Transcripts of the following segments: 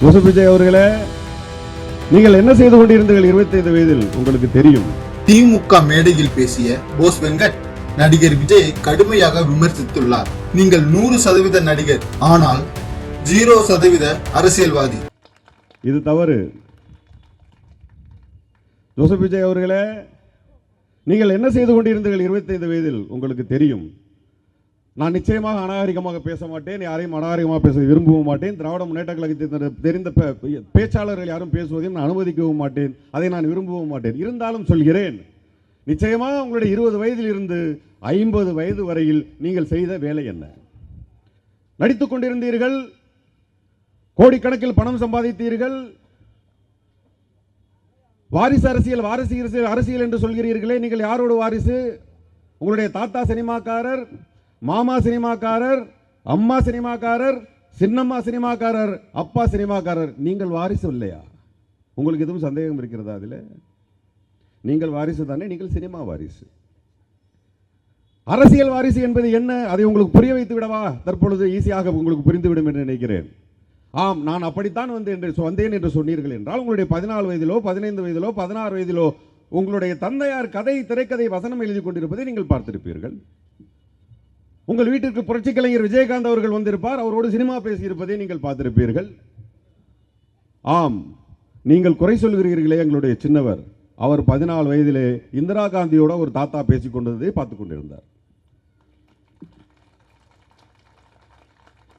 Joseph Vijay அவர்களே நீங்கள் என்ன செய்து கொண்டிருந்தீர்கள் 25 வயதில்? உங்களுக்கு தெரியும். திமுக மேடையில் பேசிய போஸ் வெங்கட் நடிகர் விஜயை கடுமையாக விமர்சித்துள்ளார். நீங்கள் நூறு சதவீத நடிகர் ஆனால் ஜீரோ சதவீத அரசியல்வாதி. இது தவறு. ஜோசப் விஜய் அவர்களே நீங்கள் என்ன செய்து கொண்டிருந்தீர்கள் 25 வயதில்? உங்களுக்கு தெரியும். நான் நிச்சயமாக அநாகரிகமாக பேச மாட்டேன் யாரையும் அநாகரிகமாக பேச விரும்பவும் மாட்டேன். திராவிட முன்னேற்ற கழகத்தை தெரிந்த பே- பேச்சாளர்கள் யாரும் பேசுவதையும் நான் அனுமதிக்கவும் மாட்டேன் அதை நான் விரும்பவும் மாட்டேன். இருந்தாலும் சொல்கிறேன் நிச்சயமாக உங்களுடைய இருபது வயதில் இருந்து ஐம்பது வயது வரையில் நீங்கள் செய்த வேலை என்ன? நடித்துக் கொண்டிருந்தீர்கள் கோடிக்கணக்கில் பணம் சம்பாதித்தீர்கள் வாரிசு அரசியல் வாரிசு அரசியல் அரசியல் என்று சொல்கிறீர்களே நீங்கள் யாரோட வாரிசு? உங்களுடைய தாத்தா சினிமாக்காரர் மாமா சினிமாக்காரர் அம்மா சினிமாக்காரர் சின்னம்மா சினிமாக்காரர் அப்பா சினிமாக்காரர் நீங்கள் வாரிசு இல்லையா? உங்களுக்கு எதுவும் சந்தேகம் இருக்கிறதா அதில்? நீங்கள் வாரிசு தானே நீங்கள் சினிமா வாரிசு. அரசியல் வாரிசு என்பது என்ன? அதை உங்களுக்கு புரிய வைத்து விடவா? தற்பொழுது ஈஸியாக உங்களுக்கு புரிந்துவிடும் என்று நினைக்கிறேன். ஆம் நான் அப்படித்தான் வந்து என்று வந்தேன் என்று சொன்னீர்கள் என்றால் உங்களுடைய பதினாலு வயதிலோ பதினைந்து வயதிலோ பதினாறு வயதிலோ உங்களுடைய தந்தையார் கதை திரைக்கதை வசனம் எழுதி கொண்டிருப்பதை நீங்கள் பார்த்திருப்பீர்கள். உங்கள் வீட்டிற்கு புரட்சி கலைஞர் விஜயகாந்த் அவர்கள் வந்திருப்பார். அவரோடு சினிமா பேசியிருப்பதை நீங்கள் பார்த்திருப்பீர்கள். ஆம் நீங்கள் குறை சொல்கிறீர்களே எங்களுடைய சின்னவர். அவர் பதினாலு வயதிலே இந்திரா காந்தியோட ஒரு தாத்தா பேசிக் கொண்டதை கொண்டிருந்தார்.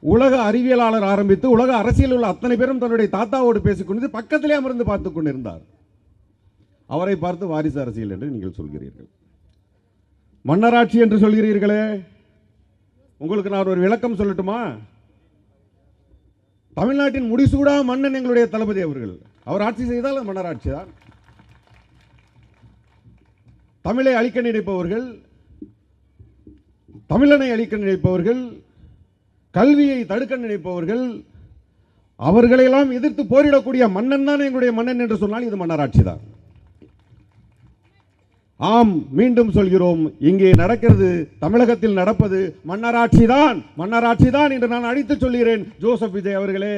உலக அறிவியலாளர் ஆரம்பித்து உலக அரசியல் உள்ள அத்தனை பேரும் தன்னுடைய தாத்தாவோடு பேசிக்கொண்டு பக்கத்திலே அமர்ந்து பார்த்துக் கொண்டிருந்தார். அவரை பார்த்து வாரிசு அரசியல் என்று நீங்கள் சொல்கிறீர்கள். மன்னராட்சி என்று சொல்கிறீர்களே உங்களுக்கு நான் ஒரு விளக்கம் சொல்லட்டுமா? தமிழ்நாட்டின் முடிசூடா மன்னன் எங்களுடைய தளபதி அவர்கள். அவர் ஆட்சி செய்தால் மன்னர் மன்னராட்சி தான். தமிழை அழிக்க நினைப்பவர்கள் தமிழனை அழிக்க நினைப்பவர்கள் கல்வியை தடுக்க நினைப்பவர்கள் அவர்களையெல்லாம் எதிர்த்து போரிடக்கூடிய மன்னன் தான் எங்களுடைய மன்னன் என்று சொன்னால் இது மன்னராட்சி தான். ஆம் மீண்டும் சொல்கிறோம். இங்கே நடக்கிறது தமிழகத்தில் நடப்பது மன்னராட்சி தான் மன்னராட்சி தான் என்று நான் அடித்து சொல்கிறேன். ஜோசப் விஜய் அவர்களே.